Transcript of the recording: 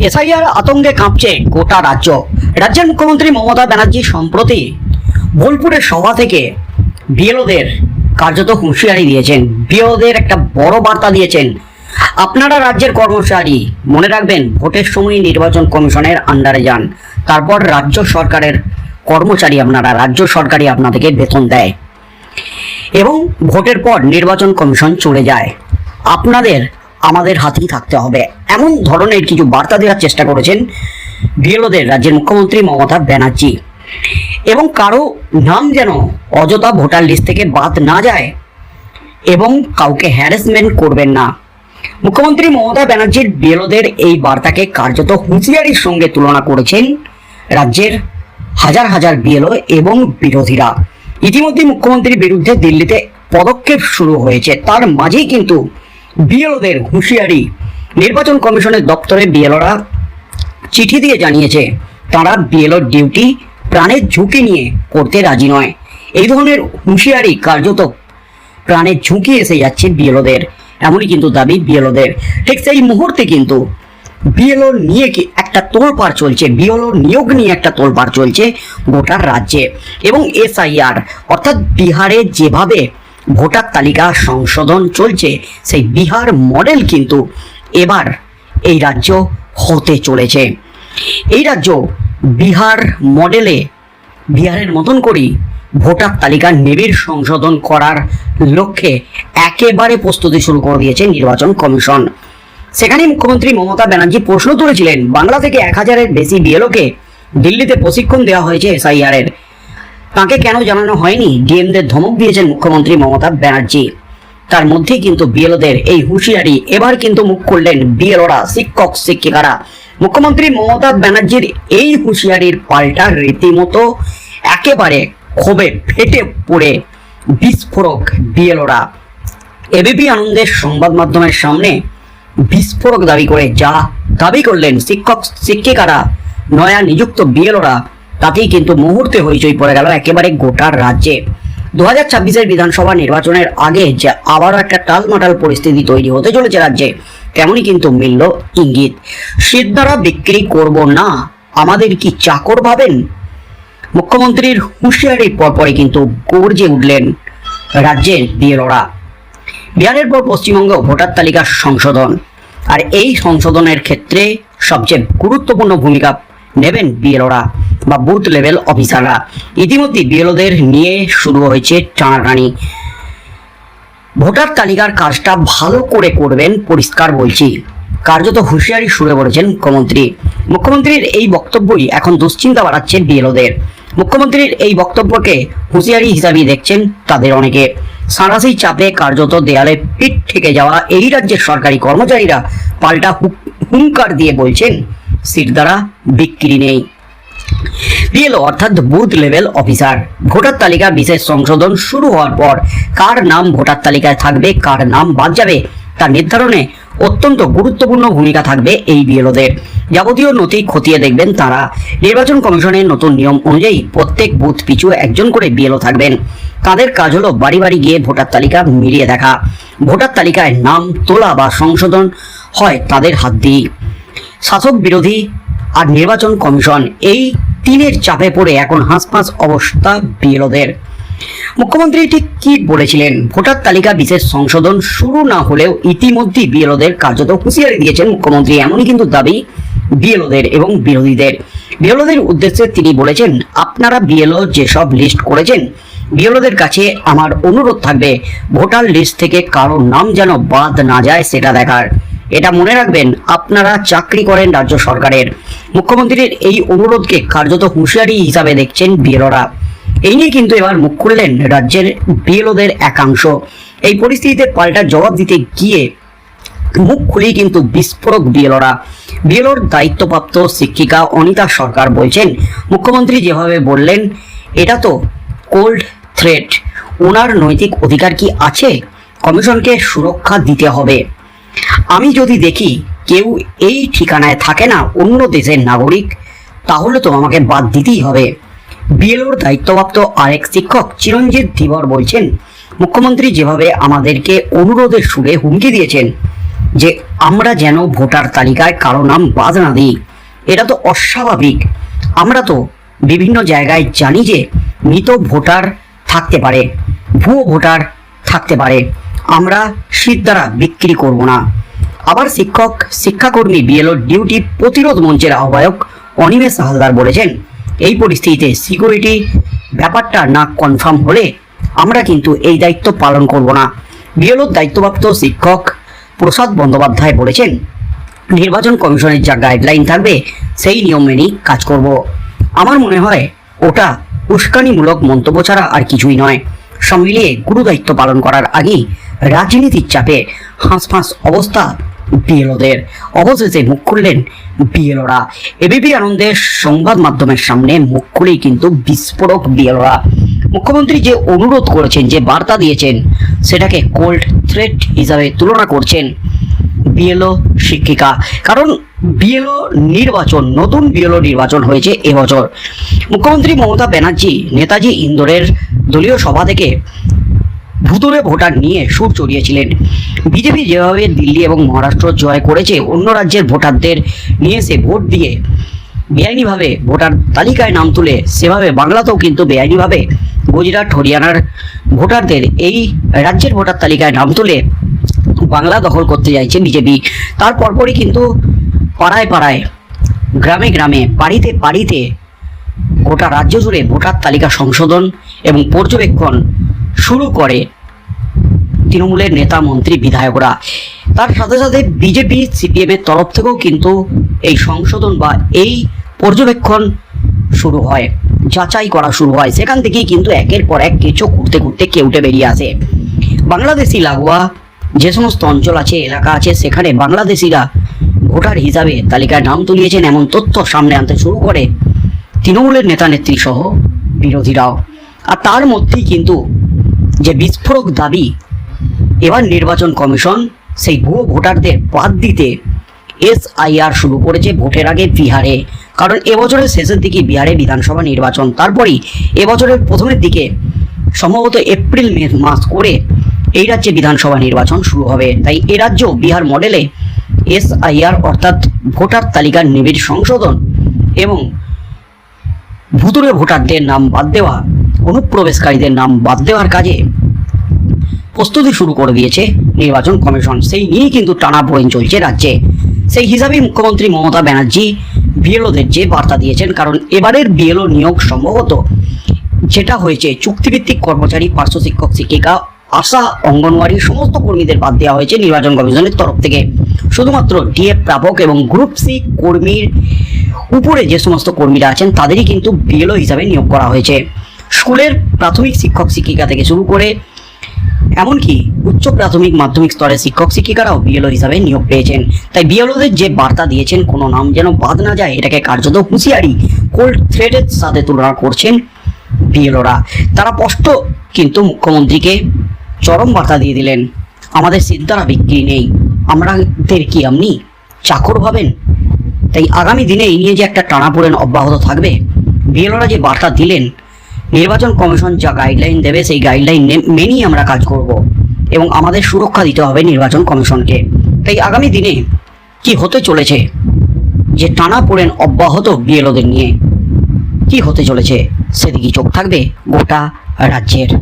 SIR আতঙ্কে কাঁপছে গোটা রাজ্য। রাজ্যের মুখ্যমন্ত্রী মমতা ব্যানার্জি সম্প্রতি বোলপুরের সভা থেকে বিএলওদের কার্যত হুঁশিয়ারি দিয়েছেন। বিএলওদের একটা বড় বার্তা দিয়েছেন। আপনারা রাজ্যের কর্মচারী, মনে রাখবেন, ভোটের সময় নির্বাচন কমিশনের আন্ডারে যান। তারপর রাজ্য সরকারের কর্মচারী আপনারা, রাজ্য সরকারই আপনাদেরকে বেতন দেয়। এবং ভোটের পর নির্বাচন কমিশন চলে যায়। আপনাদের আমাদের হাতেই থাকতে হবে। এমন ধরনের কিছু বার্তা দেওয়ার চেষ্টা করেছেন বিএলওদের রাজ্যের মুখ্যমন্ত্রী মমতা ব্যানার্জি। এবং কারও নাম যেন অযথা ভোটার লিস্ট থেকে বাদ না যায় এবং কাউকে হ্যারাসমেন্ট করবেন না। মুখ্যমন্ত্রী মমতা ব্যানার্জির বিএলওদের এই বার্তাকে কার্যত হুঁশিয়ারির সঙ্গে তুলনা করেছেন রাজ্যের হাজার হাজার বিএলও এবং বিরোধীরা। ইতিমধ্যে মুখ্যমন্ত্রীর বিরুদ্ধে দিল্লিতে পদক্ষেপ শুরু হয়েছে। তার মাঝেই কিন্তু বিএলওদের হুঁশিয়ারি। নির্বাচন কমিশনের দপ্তরে বিএলওরা চিঠি দিয়ে জানিয়েছে, তারা বিএলওর ডিউটি প্রাণের ঝুঁকি নিয়ে করতে রাজি নয়। এই ধরনের হুঁশিয়ারি কার্যত প্রাণের ঝুঁকি এসে যাচ্ছে বিএলওদের, এমনই কিন্তু দাবি বিএলওদের। ঠিক সেই মুহূর্তে কিন্তু বিএলও নিয়ে কি একটা তোলপাড় চলছে, বিএলও নিয়োগ নিয়ে একটা তোলপাড় চলছে গোটা রাজ্যে। এবং এসআইআর, অর্থাৎ বিহারে যেভাবে ভোটার তালিকা সংশোধন চলছে, সেই বিহার মডেল কিন্তু এবার এই রাজ্য হতে চলেছে। এই রাজ্য বিহার মডেলে বিহারের মতন করেই ভোটার তালিকা নিবিড় সংশোধন করার লক্ষ্যে একেবারে প্রস্তুতি শুরু করে দিয়েছে নির্বাচন কমিশন। সেখানে মুখ্যমন্ত্রী মমতা ব্যানার্জি প্রশ্ন তুলেছিলেন, বাংলা থেকে এক হাজারের বেশি বিএলওকে দিল্লিতে প্রশিক্ষণ দেওয়া হয়েছে এসআইআর এর তাকে কেন জানানো হয়নি? ডিএমদের ধমক দিয়েছেন মুখ্যমন্ত্রী মমতা ব্যানার্জি। তার মধ্যে কিন্তু বিএলওদের এই হুঁশিয়ারি। এবার কিন্তু মুখ করলেন বিএলওরা, শিক্ষক, শিক্ষিকারা। মুখ্যমন্ত্রী মমতা ব্যানার্জির এই হুঁশিয়ারির পাল্টা রীতিমতো একেবারে ক্ষোভে ফেটে পড়ে বিস্ফোরক বিএলওরা। এবিপি আনন্দের সংবাদ মাধ্যমের সামনে বিস্ফোরক দাবি করে, যা দাবি করলেন শিক্ষক, শিক্ষিকারা। নয়া নিযুক্ত বিএলওরা তাতেই কিন্তু মুহূর্তে হইচই পড়ে গেল একেবারে গোটা রাজ্যে। দু হাজার ছাব্বিশের বিধানসভা নির্বাচনের আগে যে আবারও একটা টালমাটাল পরিস্থিতি তৈরি হতে চলেছে রাজ্যে, তেমনই কিন্তু মিলল ইঙ্গিত। সিদ্ধারা বিক্রি করব না, আমাদের কি চাকর ভাবেন? মুখ্যমন্ত্রীর হুঁশিয়ারির পরপরই কিন্তু গর্জে উঠলেন রাজ্যের বিএলওরা। বিহারের পর পশ্চিমবঙ্গ ভোটার তালিকা সংশোধন। আর এই সংশোধনের ক্ষেত্রে সবচেয়ে গুরুত্বপূর্ণ ভূমিকা নেবেন বিএলওরা। বা বুথ লেভেল অফিসাররা। ইতিমধ্যে বিএলওদের নিয়ে শুরু হয়েছে টানাটানি। ভোটার তালিকার কাজটা ভালো করে করবেন, পরিষ্কার বলছি। কার্যত হুঁশিয়ারি সুরে বলেছেন মুখ্যমন্ত্রী। মুখ্যমন্ত্রীর এই বক্তব্যই এখন দুশ্চিন্তা বাড়াচ্ছে বিএলওদের মুখ্যমন্ত্রীর এই বক্তব্যকে হুঁশিয়ারি হিসাবেই দেখছেন তাদের অনেকে। সাঁড়াশি চাপে কার্যত দেয়ালে পিঠ থেকে যাওয়া এই রাজ্যের সরকারি কর্মচারীরা পাল্টা হুঙ্কার দিয়ে বলছেন সিট দ্বারা বিক্রি নেই। বিএলও অর্থাৎ বুথ লেভেল অফিসার ভোটার তালিকা বিশেষ সংশোধন শুরু হওয়ার পর কার নাম ভোটার তালিকায় থাকবে, কার নাম বাদ যাবে, তা নির্ধারণে অত্যন্ত গুরুত্বপূর্ণ ভূমিকা থাকবে এই বিএলওদের যাবতীয় নথি খতিয়ে দেখবেন তারা। নির্বাচন কমিশনের নতুন নিয়ম অনুযায়ী প্রত্যেক বুথ পিছু একজন করে বিএলও থাকবেন। তাদের কাজ হলো বাড়ি বাড়ি গিয়ে ভোটার তালিকা মিলিয়ে দেখা। ভোটার তালিকায় নাম তোলা বা সংশোধন হয় তাদের হাত দিয়েই। শাসক বিরোধী আর নির্বাচন কমিশন এই তিনের চাপে পড়ে এখন হাঁসফাঁস অবস্থা বিএলওদের। মুখ্যমন্ত্রী ঠিক কি বলেছিলেন? ভোটার তালিকা বিশেষ সংশোধন শুরু না হলেও ইতিমধ্যেই বিএলওদের কার্যত হুঁশিয়ারি দিয়েছেন মুখ্যমন্ত্রী। এমনই কিন্তু দাবি বিএলওদের এবং বিরোধীদের। বিএলওদের উদ্দেশ্যে তিনি বলেছেন, আপনারা বিএলও যেসব লিস্ট করেছেন, বিএলওদের কাছে আমার অনুরোধ থাকবে, ভোটার লিস্ট থেকে কারও নাম যেন বাদ না যায় সেটা দেখার। এটা মনে রাখবেন, আপনারা চাকরি করেন রাজ্য সরকারের। মুখ্যমন্ত্রীর এই অনুরোধকে কার্যত হুঁশিয়ারি হিসাবে দেখছেন বিএলওরা। এই নিয়ে কিন্তু এবার মুখ খুললেন রাজ্যের বিএলওদের একাংশ। এই পরিস্থিতিতে পাল্টা জবাব দিতে গিয়ে মুখ খুলেই কিন্তু বিস্ফোরক বিএলওরা। বিএলওর দায়িত্বপ্রাপ্ত শিক্ষিকা অনিতা সরকার বলছেন, মুখ্যমন্ত্রী যেভাবে বললেন, এটা তো কোল্ড থ্রেট। ওনার নৈতিক অধিকার কি আছে? কমিশনকে সুরক্ষা দিতে হবে। আমি যদি দেখি কেউ এই ঠিকানায় থাকে না অন্য দেশের নাগরিক, তাহলে তো আমাকে বাদ দিতেই হবে। বিএলওর দায়িত্বপ্রাপ্ত আরেক শিক্ষক চিরঞ্জিত ধীবর বলছেন, মুখ্যমন্ত্রী যেভাবে আমাদেরকে অনুরোধের সুরে হুমকি দিয়েছেন, যে আমরা যেন ভোটার তালিকায় কারও নাম বাদ না দিই, এটা তো অস্বাভাবিক। আমরা তো বিভিন্ন জায়গায় জানি যে মৃত ভোটার থাকতে পারে, ভুয়ো ভোটার থাকতে পারে। আমরা শীত দ্বারা বিক্রি করব না। আবার শিক্ষক, শিক্ষাকর্মী বিএলও ডিউটি প্রতিরোধ মঞ্চের আহ্বায়ক অনিমেষ হালদার বলেছেন, এই পরিস্থিতিতে সিকিউরিটি ব্যাপারটা না কনফার্ম হলে আমরা কিন্তু এই দায়িত্ব পালন করব না। বিএলওর দায়িত্বপ্রাপ্ত শিক্ষক প্রসাদ বন্দ্যোপাধ্যায় বলেছেন, নির্বাচন কমিশনের যা গাইডলাইন থাকবে সেই নিয়ম মেনেই কাজ করব। আমার মনে হয় ওটা উস্কানিমূলক মন্তব্য ছাড়া আর কিছুই নয়। সব মিলিয়ে গুরু দায়িত্ব পালন করার আগেই রাজনীতির চাপে হাঁসফাঁস অবস্থা বিএলওদের অবশেষে মুখ খুললেন বিএলওরা। এবিপি আনন্দের সংবাদ মাধ্যমের সামনে মুখ খুলেই কিন্তু বিস্ফোরক বিএলওরা। মুখ্যমন্ত্রী যে অনুরোধ করেছেন, যে বার্তা দিয়েছেন, সেটাকে কোল্ড থ্রেট হিসাবে তুলনা করছেন বিএলও শিক্ষিকা। কারণ বিএলও নির্বাচন, নতুন বিএলও নির্বাচন হয়েছে এবছর। মুখ্যমন্ত্রী মমতা ব্যানার্জি, নেতাজি ইন্দোরের দলীয় সভা থেকে ভুতুরে ভোটার নিয়ে সুর চড়িয়েছিলেন। বিজেপি যেভাবে দিল্লি এবং মহারাষ্ট্র জয় করেছে, অন্য রাজ্যের ভোটারদের নিয়ে এসে ভোট দিয়ে বেআইনিভাবে ভোটার তালিকায় নাম তুলে সেভাবে বাংলাতেও কিন্তু বেআইনিভাবে গুজরাট, হরিয়ানার ভোটারদের এই রাজ্যের ভোটার তালিকায় নাম তুলে বাংলা দখল করতে চাইছে বিজেপি। তার পরপরই কিন্তু পাড়ায় পাড়ায়, গ্রামে গ্রামে, বাড়িতে বাড়িতে গোটা রাজ্য জুড়ে ভোটার তালিকা সংশোধন এবং পর্যবেক্ষণ শুরু করে তৃণমূলের নেতা, মন্ত্রী, বিধায়করা। তার সাথে সাথে বিজেপি, সিপিএম এর তরফ থেকেও কিন্তু এই সংশোধন বা এই পর্যবেক্ষণ শুরু হয়, যাচাই করা শুরু হয়। সেখান থেকেই কিন্তু একের পর এক কেঁচো ঘুরতে ঘুরতে কেউটে বেরিয়ে আসে। বাংলাদেশি লাগোয়া যে সমস্ত অঞ্চল আছে, এলাকা আছে, সেখানে বাংলাদেশিরা ভোটার হিসাবে তালিকায় নাম তুলিয়েছেন এমন তথ্য সামনে আনতে শুরু করে তৃণমূলের নেতা নেত্রী সহ বিরোধীরাও। আর তার মধ্যেই কিন্তু যে বিস্ফোরক দাবি এবার নির্বাচন কমিশন সেই ভুয়ো ভোটারদের বাদ দিতে এসআইআর শুরু করেছে ভোটের আগে বিহারে। কারণ এবছরের শেষের দিকে বিহারে বিধানসভা নির্বাচন, তারপরই এবছরের প্রথমের দিকে সম্ভবত এপ্রিল, মে মাস করে এই রাজ্যে বিধানসভা নির্বাচন শুরু হবে। তাই এ রাজ্য বিহার মডেলে এসআইআর অর্থাৎ ভোটার তালিকার নিবিড় সংশোধন এবং ভুতুরে ভোটারদের নাম বাদ দেওয়া অনুপ্রবেশকারীদের নাম বাদ দেওয়ার কাজে প্রস্তুতি শুরু করে দিয়েছে নির্বাচন কমিশন। সেই নিয়েই কিন্তু টানা টানাপোড়েন চলছে রাজ্যে। সেই হিসাবেই মুখ্যমন্ত্রী মমতা ব্যানার্জি বিএলওদের যে বার্তা দিয়েছেন, কারণ এবারের বিএলও নিয়োগ সম্ভবত যেটা হয়েছে, চুক্তিভিত্তিক কর্মচারী, পার্শ্ব শিক্ষক, শিক্ষিকা, আশা, অঙ্গনওয়াড়ি, সমস্ত কর্মীদের বাদ দেওয়া হয়েছে নির্বাচন কমিশনের তরফ থেকে। শুধুমাত্র ডিএফ প্রাপক এবং গ্রুপ সি কর্মীর উপরে যে সমস্ত কর্মীরা আছেন, তাদেরই কিন্তু বিএলও হিসাবে নিয়োগ করা হয়েছে। স্কুলের প্রাথমিক শিক্ষক শিক্ষিকা থেকে শুরু করে এমনকি উচ্চ প্রাথমিক মাধ্যমিক স্তরের শিক্ষক শিক্ষিকারাও বিএলও হিসাবে নিয়োগ পেয়েছেন। তাই বিএলওদের যে বার্তা দিয়েছেন, কোনো নাম যেন বাদ না যায়, এটাকে কার্যত হুঁশিয়ারি, কোল্ড থ্রেডের সাথে তুলনা করছেন বিএলওরা। তারা স্পষ্ট কিন্তু মুখ্যমন্ত্রীকে চরম বার্তা দিয়ে দিলেন, আমাদের সিদ্ধারা বিক্রি নেই আমাদের কি আপনি চাকর ভাবেন? তাই আগামী দিনে এই নিয়ে যে একটা টানাপোড়েন অব্যাহত থাকবে, বিএলওরা যে বার্তা দিলেন নির্বাচন কমিশন যা গাইডলাইন দেবে, সেই গাইডলাইন মেনেই আমরা কাজ করব এবং আমাদের সুরক্ষা দিতে হবে নির্বাচন কমিশনকে। তাই আগামী দিনে কি হতে চলেছে? যে টানা পড়েন অব্যাহত বিএলওদের নিয়ে, কি হতে চলেছে? সেদিকে চোখ থাকবে? গোটা রাজ্যের